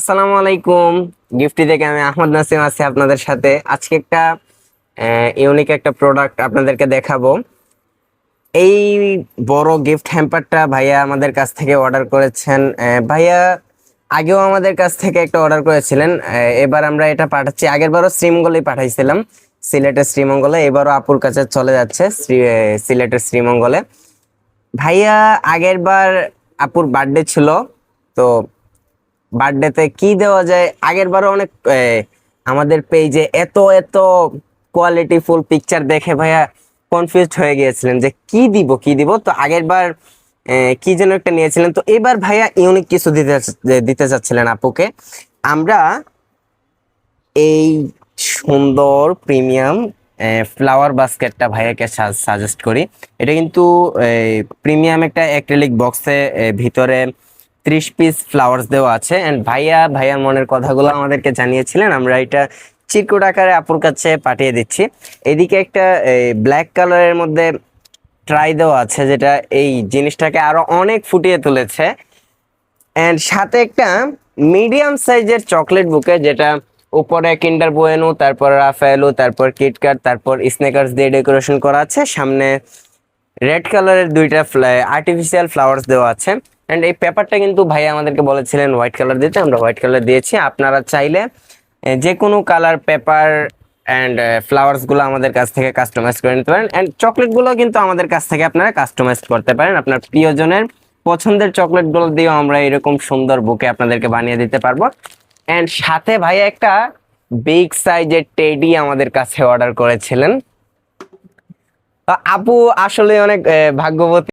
আসসালামু আলাইকুম। গিফটি থেকে আমি আহমদ নাসিম আছি আপনাদের সাথে। আজকে একটা ইউনিক একটা প্রোডাক্ট আপনাদেরকে দেখাবো। এই বড় গিফট হ্যাম্পারটা ভাইয়া আমাদের কাছ থেকে অর্ডার করেছেন। ভাইয়া আগেও আমাদের কাছ থেকে একটা অর্ডার করেছিলেন। এবার আমরা এটা পাঠাচ্ছি। আগের বারও শ্রীমঙ্গলেই পাঠাইছিলাম। সিলেটের শ্রীমঙ্গলে। এবারও আপুর কাছে চলে যাচ্ছে শ্রী- সিলেটের শ্রীমঙ্গলে। ভাইয়া আগের বার আপুর বার্থডে ছিল। তো বার্থডেতে কি দেওয়া যায়? আগের বারও অনেক আমাদের পেজে এত এত কোয়ালিটি ফুল পিকচার দেখে ভাইয়া কনফিউজড হয়ে গিয়েছিলেন যে কি দিব কি দিব? তো আগের বার কি যেন একটা নিয়েছিলেন। তো এবার ভাইয়া ইউনিক কিছু দিতে দিতে চাচ্ছিলেন আপুকে। আমরা এই সুন্দর প্রিমিয়াম ফ্লাওয়ার বাস্কেটটা ভাইয়াকে সাজেস্ট করি। এটা কিন্তু প্রিমিয়াম একটা অ্যাক্রিলিক বক্সে ভিতরে ত্রিশ পিস ফ্লাওয়ার্স দেওয়া আছে। অ্যান্ড ভাইয়া ভাইয়ার মনের কথাগুলো আমাদেরকে জানিয়েছিলেন। আমরা এটা চিরকুট আকারে আপুর কাছে পাঠিয়ে দিচ্ছি। এদিকে একটা ব্ল্যাক কালারের মধ্যে ট্রাই দেওয়া আছে, যেটা এই জিনিসটাকে আরও অনেক ফুটিয়ে তুলেছে। এন্ড সাথে একটা মিডিয়াম সাইজের চকলেট বুকে যেটা উপরে কিন্ডার বুয়েনো তারপর রাফায়েলো তারপর কিটকাট তারপর স্নেকার্স দিয়ে ডেকোরেশন করা আছে। সামনে রেড কালারের দুইটা আর্টিফিশিয়াল ফ্লাওয়ার্স দেওয়া আছে। অ্যান্ড এই পেপারটা কিন্তু ভাই আমাদেরকে বলেছিলেন হোয়াইট কালার দিতে, আমরা হোয়াইট কালার দিয়েছি। আপনারা চাইলে যে কোনো কালার পেপার অ্যান্ড ফ্লাওয়ার্সগুলো আমাদের কাছ থেকে কাস্টমাইজ করে নিতে পারেন। অ্যান্ড চকলেটগুলো কিন্তু আমাদের কাছ থেকে আপনারা কাস্টমাইজ করতে পারেন। আপনার প্রিয়জনের পছন্দের চকলেটগুলো দিয়েও আমরা এরকম সুন্দর বুকে আপনাদেরকে বানিয়ে দিতে পারব। অ্যান্ড সাথে ভাই একটা বিগ সাইজের টেডি আমাদের কাছে অর্ডার করেছিলেন। আপু আসলে অনেক ভাগ্যবতী